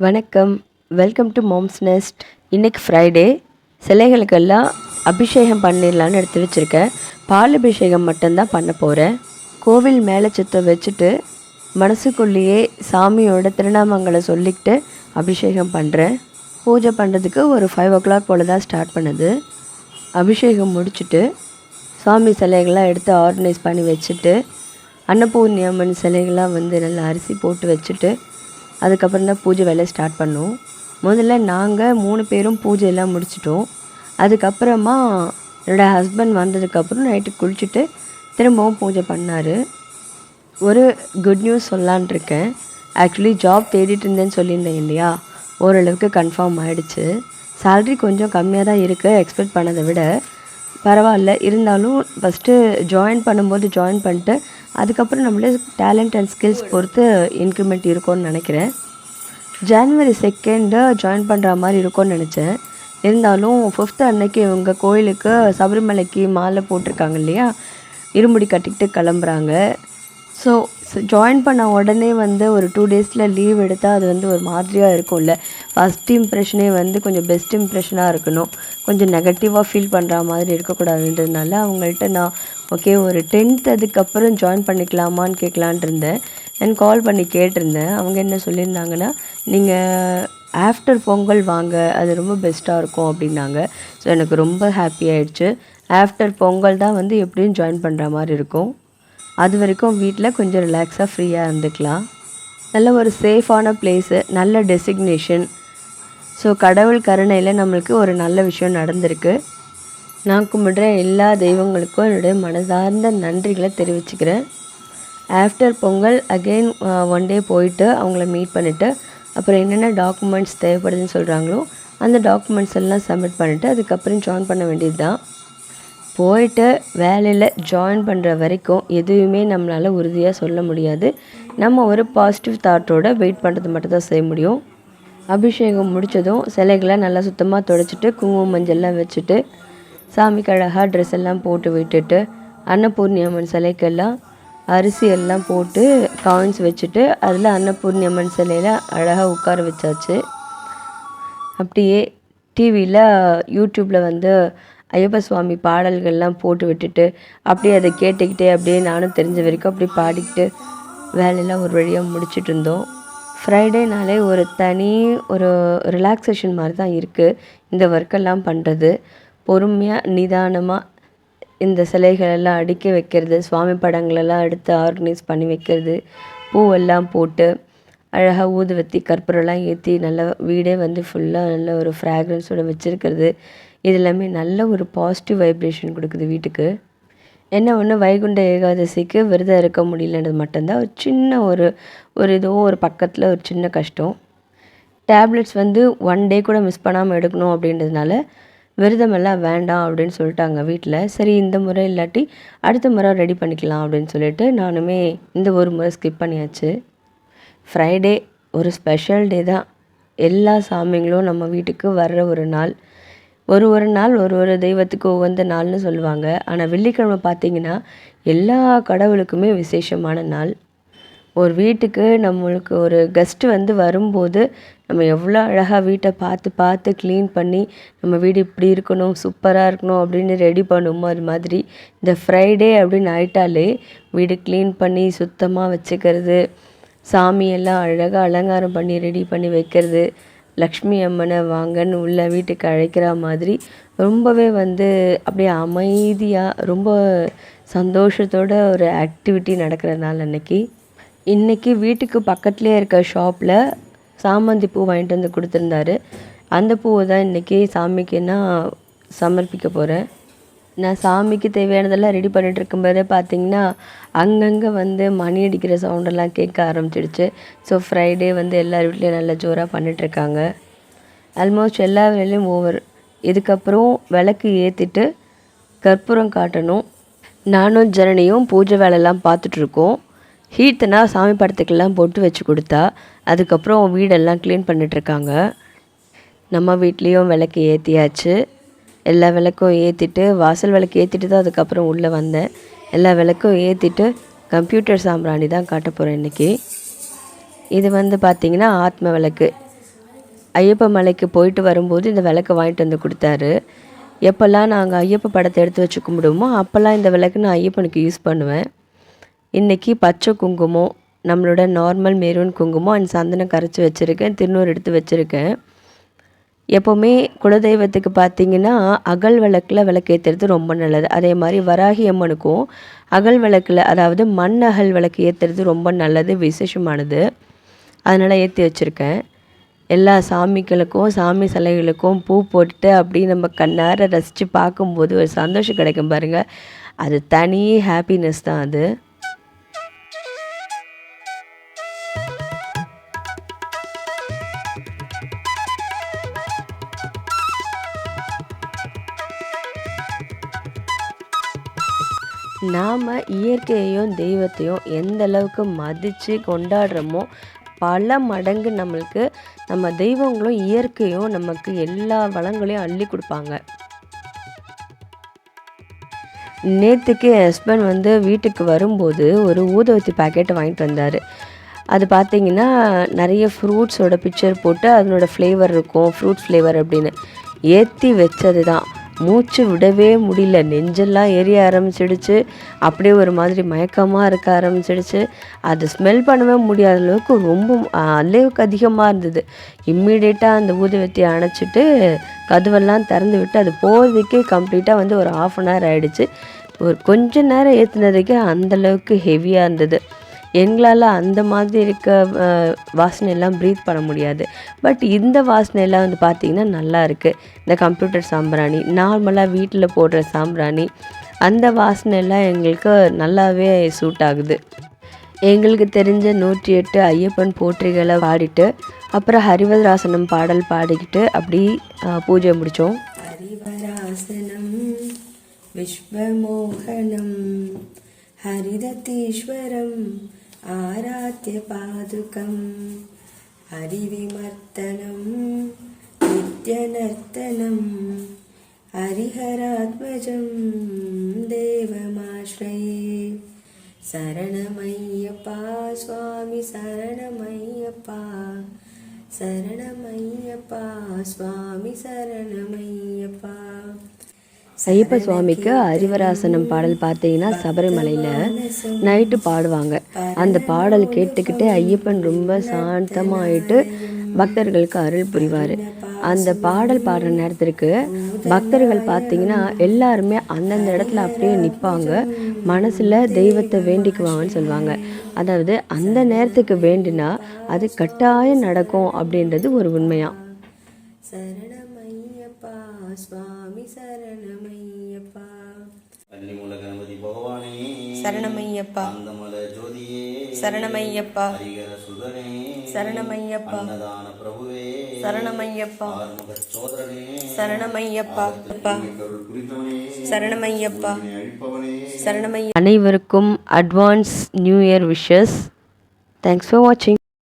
வணக்கம். Welcome to mom's nest இன்றைக்கி Friday சிலைகளுக்கெல்லாம் அபிஷேகம் பண்ணிடலான்னு எடுத்து வச்சுருக்கேன் பால் அபிஷேகம் மட்டும்தான் பண்ண போகிறேன் கோவில் மேலே சுத்தம் வச்சுட்டு மனசுக்குள்ளேயே சாமியோட திருநாமங்களை சொல்லிக்கிட்டு அபிஷேகம் பண்ணுறேன் பூஜை பண்ணுறதுக்கு ஒரு ஃபைவ் ஓ கிளாக் போல் தான் ஸ்டார்ட் பண்ணுது. அபிஷேகம் முடிச்சுட்டு சாமி சிலைகள்லாம் எடுத்து ஆர்கனைஸ் பண்ணி வச்சுட்டு அன்னபூர்ணி அம்மன் சிலைகள்லாம் வந்து நல்லா அரிசி போட்டு வச்சுட்டு அதுக்கப்புறம் தான் பூஜை வேலை ஸ்டார்ட் பண்ணோம். முதல்ல நாங்கள் மூணு பேரும் பூஜையெல்லாம் முடிச்சிட்டோம். அதுக்கப்புறமா என்னோடய ஹஸ்பண்ட் வந்ததுக்கப்புறம் நைட்டு குளிச்சுட்டு திரும்பவும் பூஜை பண்ணார். ஒரு குட் நியூஸ் சொல்லலான் இருக்கேன். ஆக்சுவலி ஜாப் தேடிட்டு இருந்தேன்னு சொல்லியிருந்தேன் இல்லையா? ஓரளவுக்கு கன்ஃபார்ம் ஆகிடுச்சு சேல்ரி கொஞ்சம் கம்மியாக தான் இருக்குது எக்ஸ்பெக்ட் பண்ணதை விட. பரவாயில்ல இருந்தாலும் ஃபஸ்ட்டு ஜாயின் பண்ணும்போது ஜாயின் பண்ணிட்டு அதுக்கப்புறம் நம்மளே டேலண்ட் அண்ட் ஸ்கில்ஸ் பொறுத்து இன்க்ரிமெண்ட் இருக்கும்னு நினைக்கிறேன். ஜான்வரி செகண்டு ஜாயின் பண்ணுற மாதிரி இருக்கும்னு நினச்சேன். இருந்தாலும் ஃபிஃப்த்து அன்னைக்கு இவங்க கோயிலுக்கு சபரிமலைக்கு மாலை போட்டிருக்காங்க இல்லையா? இருமுடி கட்டிக்கிட்டு கிளம்புறாங்க. ஸோ ஜாயின் பண்ண உடனே வந்து ஒரு டூ டேஸில் லீவ் எடுத்தால் அது வந்து ஒரு மாதிரியாக இருக்கும்ல. ஃபஸ்ட் இம்ப்ரெஷனே வந்து கொஞ்சம் பெஸ்ட் இம்ப்ரெஷனாக இருக்கணும். கொஞ்சம் நெகட்டிவாக ஃபீல் பண்ணுற மாதிரி இருக்கக்கூடாதுன்றதுனால அவங்கள்ட்ட நான் ஓகே ஒரு டென்த் அதுக்கப்புறம் ஜாயின் பண்ணிக்கலாமான்னு கேட்கலான்ட்டு இருந்தேன் நான் கால் பண்ணி கேட்டிருந்தேன். அவங்க என்ன சொல்லியிருந்தாங்கன்னா நீங்கள் ஆஃப்டர் பொங்கல் வாங்க. அது ரொம்ப பெஸ்ட்டாக இருக்கும் அப்படின்னாங்க. ஸோ எனக்கு ரொம்ப ஹாப்பி ஆயிடுச்சு. ஆஃப்டர் பொங்கல் தான் வந்து எப்படியும் ஜாயின் பண்ணுற மாதிரி இருக்கும். அது வரைக்கும் வீட்டில் கொஞ்சம் ரிலாக்ஸாக ஃப்ரீயாக இருந்துக்கலாம். நல்ல ஒரு சேஃபான பிளேஸு நல்ல டெசிக்னேஷன் ஸோ கடவுள் கருணையில் நம்மளுக்கு ஒரு நல்ல விஷயம் நடந்திருக்கு. நான் கும்பிடுற எல்லா தெய்வங்களுக்கும் என்னுடைய மனதார்ந்த நன்றிகளை தெரிவிச்சுக்கிறேன். After Pongal again one day போயிட்டு அவங்கள மீட் பண்ணிவிட்டு அப்புறம் என்னென்ன டாக்குமெண்ட்ஸ் தேவைப்படுதுன்னு சொல்கிறாங்களோ அந்த டாக்குமெண்ட்ஸ் எல்லாம் சப்மிட் பண்ணிவிட்டு அதுக்கப்புறம் ஜாயின் பண்ண வேண்டியது தான் போயிட்டு வேலையில் ஜாயின் பண்ணுற வரைக்கும் எதுவுமே நம்மளால் உறுதியாக சொல்ல முடியாது. நம்ம ஒரு பாசிட்டிவ் தாட்டோட வெயிட் பண்ணுறது மட்டும்தான் செய்ய முடியும். அபிஷேகம் முடித்ததும் சிலைகளை நல்லா சுத்தமாக துடைச்சிட்டு குங்குமம் மஞ்சள்லாம் வச்சுட்டு சாமிக்கு அழகாக ட்ரெஸ் எல்லாம் போட்டு விட்டுட்டு அன்னபூர்ணி அம்மன் சிலைக்கெல்லாம் அரிசி எல்லாம் போட்டு காயின்ஸ் வச்சுட்டு அதில் அன்னபூர்ணி அம்மன் சிலையில் அழகாக உட்கார வச்சாச்சு. அப்படியே டிவியில் யூடியூப்பில் வந்து ஐயப்ப சுவாமி பாடல்கள்லாம் போட்டு விட்டுட்டு அப்படியே அதை கேட்டுக்கிட்டே அப்படியே நானும் தெரிஞ்ச வரைக்கும் அப்படியே பாடிக்கிட்டு வேலையெல்லாம் ஒரு வழியாக முடிச்சிட்டு இருந்தோம். ஃப்ரைடேனாலே ஒரு தனி ஒரு ரிலாக்ஸேஷன் மாதிரி தான் இருக்குது இந்த ஒர்க்கெல்லாம் பண்ணுறது பொறுமையாக நிதானமாக இந்த சிலைகளெல்லாம் அடுக்கி வைக்கிறது சுவாமி படங்களெல்லாம் எடுத்து ஆர்கனைஸ் பண்ணி வைக்கிறது பூவெல்லாம் போட்டு அழகாக ஊதுவத்தி கற்பூரம்லாம் ஏற்றி நல்லா வீடே வந்து ஃபுல்லாக நல்ல ஒரு ஃப்ராக்ரன்ஸோட வச்சுருக்கிறது. இது எல்லாமே நல்ல ஒரு பாசிட்டிவ் வைப்ரேஷன் கொடுக்குது வீட்டுக்கு. என்ன ஒன்று வைகுண்ட ஏகாதசிக்கு விரதம் இருக்க முடியலன்றது மட்டும்தான். ஒரு சின்ன ஒரு ஒரு இதோ ஒரு பக்கத்தில் ஒரு சின்ன கஷ்டம். டேப்லெட்ஸ் வந்து ஒன் டே கூட மிஸ் பண்ணாமல் எடுக்கணும் அப்படின்றதுனால விரதமெல்லாம் வேண்டாம் அப்படின்னு சொல்லிட்டாங்க வீட்டில். சரி இந்த முறை இல்லாட்டி அடுத்த முறை ரெடி பண்ணிக்கலாம் அப்படின்னு சொல்லிட்டு நானுமே இந்த ஒரு முறை ஸ்கிப் பண்ணியாச்சு. ஃப்ரைடே ஒரு ஸ்பெஷல் டே தான். எல்லா சாமிங்களும் நம்ம வீட்டுக்கு வர்ற ஒரு நாள். ஒரு ஒரு நாள் ஒரு ஒரு தெய்வத்துக்கு உகந்த நாள்னு சொல்லுவாங்க. ஆனால் வெள்ளிக்கிழமை பார்த்தீங்கன்னா எல்லா கடவுளுக்குமே விசேஷமான நாள். ஒரு வீட்டுக்கு நம்மளுக்கு ஒரு கெஸ்ட்டு வந்து வரும்போது நம்ம எவ்வளோ அழகாக வீட்டை பார்த்து பார்த்து க்ளீன் பண்ணி நம்ம வீடு இப்படி இருக்கணும் சூப்பராக இருக்கணும் அப்படின்னு ரெடி பண்ணுமோ அது மாதிரி இந்த ஃப்ரைடே அப்படின்னு ஆயிட்டாலே வீடு க்ளீன் பண்ணி சுத்தமாக வச்சுக்கிறது சாமியெல்லாம் அழகாக அலங்காரம் பண்ணி ரெடி பண்ணி வைக்கிறது லக்ஷ்மி அம்மனை வாங்கன்னு உள்ள வீட்டுக்கு அழைக்கிற மாதிரி ரொம்பவே வந்து அப்படியே அமைதியாக ரொம்ப சந்தோஷத்தோட ஒரு ஆக்டிவிட்டி நடக்கிற நாள் அன்னைக்கு. இன்றைக்கி வீட்டுக்கு பக்கத்துலேயே இருக்க ஷாப்பில் சாமந்தி பூ வாங்கிட்டு வந்து கொடுத்துருந்தாரு. அந்த பூவை தான் இன்றைக்கி சாமிக்கு நான் சமர்ப்பிக்க போகிறேன் நான் சாமிக்கு தேவையானதெல்லாம் ரெடி பண்ணிட்டு இருக்கும்போதே பார்த்தீங்கன்னா அங்கங்கே வந்து மணி அடிக்கிற சவுண்டெல்லாம் கேட்க ஆரம்பிச்சிடுச்சு. ஸோ ஃப்ரைடே வந்து எல்லார் வீட்லேயும் நல்லா ஜோராக பண்ணிகிட்ருக்காங்க ஆல்மோஸ்ட் எல்லா வேலையும் ஓவர் இதுக்கப்புறம் விளக்கு ஏற்றிட்டு கற்பூரம் காட்டணும். நானும் ஜனனியும் பூஜை வேலைலாம் பார்த்துட்ருக்கோம் ஹீத்தனா சாமி படத்துக்கெல்லாம் பொட்டு வச்சு கொடுத்தா அதுக்கப்புறம் வீடெல்லாம் க்ளீன் பண்ணிகிட்ருக்காங்க நம்ம வீட்லேயும் விளக்கு ஏற்றியாச்சு எல்லா விளக்கும் ஏற்றிட்டு வாசல் விளக்கு ஏற்றிட்டு தான் அதுக்கப்புறம் உள்ளே வந்தேன். எல்லா விளக்கும் ஏற்றிட்டு கம்ப்யூட்டர் சாம்பிராணி தான் காட்ட போகிறேன் இன்றைக்கி இது வந்து பார்த்திங்கன்னா ஆத்ம விளக்கு. ஐயப்ப மலைக்கு போயிட்டு வரும்போது இந்த விளக்கு வாங்கிட்டு வந்து கொடுத்தாரு. எப்போல்லாம் நாங்கள் ஐயப்ப படத்தை எடுத்து வச்சு கும்பிடுவோமோ அப்போல்லாம் இந்த விளக்கு நான் ஐயப்பனுக்கு யூஸ் பண்ணுவேன். இன்றைக்கி பச்சை குங்குமம் நம்மளோட நார்மல் மெரூன் குங்குமம் அண்ட் சந்தனம் கரைச்சி வச்சுருக்கேன் திருநூறு எடுத்து வச்சுருக்கேன். எப்போவுமே குலதெய்வத்துக்கு பார்த்தீங்கன்னா அகல் விளக்கில் விளக்கேற்றுறது ரொம்ப நல்லது. அதே மாதிரி வராகி அம்மனுக்கும் அகல் விளக்கில் அதாவது மண் அகல் விளக்கு ஏற்றுறது ரொம்ப நல்லது விசேஷமானது. அதனால் ஏற்றி வச்சுருக்கேன். எல்லா சாமிகளுக்கும் சாமி சிலைகளுக்கும் பூ போட்டுட்டு அப்படி நம்ம கண்ணார ரசித்து பார்க்கும்போது ஒரு சந்தோஷம் கிடைக்கும் பாருங்கள் அது தனி ஹாப்பினஸ் தான் அது. நாம் இயற்கையையும் தெய்வத்தையும் எந்த அளவுக்கு மதித்து கொண்டாடுறோமோ பல மடங்கு நம்மளுக்கு நம்ம தெய்வங்களும் இயற்கையும் நமக்கு எல்லா வளங்களையும் அள்ளி கொடுப்பாங்க. நேற்றுக்கு என் ஹஸ்பண்ட் வந்து வீட்டுக்கு வரும்போது ஒரு ஊதுவத்தி பாக்கெட் வாங்கிட்டு வந்தார். அது பார்த்தீங்கன்னா நிறைய ஃப்ரூட்ஸோட பிக்சர் போட்டு அதனோட ஃப்ளேவர் இருக்கும் ஃப்ரூட் ஃப்ளேவர் அப்படின்னு. ஏற்றி வச்சது தான் மூச்சு விடவே முடியல. நெஞ்செல்லாம் எரிய ஆரம்பிச்சிடுச்சு. அப்படியே ஒரு மாதிரி மயக்கமாக இருக்க ஆரம்பிச்சிடுச்சு. அது ஸ்மெல் பண்ணவே முடியாத அளவுக்கு ரொம்ப அளவுக்கு அதிகமாக இருந்தது. இம்மிடியேட்டாக அந்த ஊதுவத்தியை அணைச்சிட்டு கதவெல்லாம் திறந்து விட்டு அது போகிறதுக்கே கம்ப்ளீட்டாக வந்து ஒரு ஆஃப் அன் ஹவர் ஆகிடுச்சு ஒரு கொஞ்ச நேரம் ஏற்றுனதுக்கே அந்தளவுக்கு ஹெவியாக இருந்தது. எங்களால் அந்த மாதிரி இருக்க வாசனையெல்லாம் ப்ரீத் பண்ண முடியாது. பட் இந்த வாசனையெல்லாம் வந்து பார்த்திங்கன்னா நல்லா இருக்குது இந்த கம்ப்யூட்டர் சாம்பிராணி நார்மலாக வீட்டில் போடுற சாம்பிராணி அந்த வாசனையெல்லாம் எங்களுக்கு நல்லாவே சூட் ஆகுது. எங்களுக்கு தெரிஞ்ச நூற்றி எட்டு ஐயப்பன் போற்றிகளை பாடிட்டு அப்புறம் ஹரிவராசனம் பாடல் பாடிக்கிட்டு அப்படி பூஜை முடித்தோம் ஹரிவராசனம் விஸ்வமோகனம் ஹரிதத்தீஸ்வரம் ஆராத்திய பாதுகம் ஹரிவிமர்த்தனம் நித்யநர்த்தனம் ஹரிஹராத்மஜம் தேவமாஸ்ரயே சரணமையப்பா சுவாமி சரணமையப்பா சரணமையப்பா சுவாமி சரணமையப்பா ஐயப்ப சுவாமிக்கு அரிவராசனம் பாடல் பார்த்தீங்கன்னா சபரிமலையில் நைட்டு பாடுவாங்க. அந்த பாடல் கேட்டுக்கிட்டே ஐயப்பன் ரொம்ப சாந்தமாயிட்டு பக்தர்களுக்கு அருள் புரிவார். அந்த பாடல் பாடுற நேரத்திற்கு பக்தர்கள் பார்த்தீங்கன்னா எல்லாருமே அந்தந்த இடத்துல அப்படியே நிற்பாங்க மனசில் தெய்வத்தை வேண்டிக்குவாங்கன்னு சொல்லுவாங்க. அதாவது அந்த நேரத்துக்கு வேண்டினா அது கட்டாயம் நடக்கும் அப்படின்றது ஒரு உண்மையாக சுவாமி சரணமையப்பா. கன்னிமூல கணபதி பகவானே சரணமையப்பா. அந்தமல ஜோதியே சரணமையப்பா. ஹரிகர சுதனே சரணமையப்பா. அன்னதான பிரபுவே சரணமையப்பா. ஆறுமுக சோதரனே சரணமையப்பா. அருள் புரிந்தவனே சரணமையப்பா. என்னை அழிப்பவனே. சரணமைய அனைவருக்கும் advance new year wishes thanks for வாட்சிங்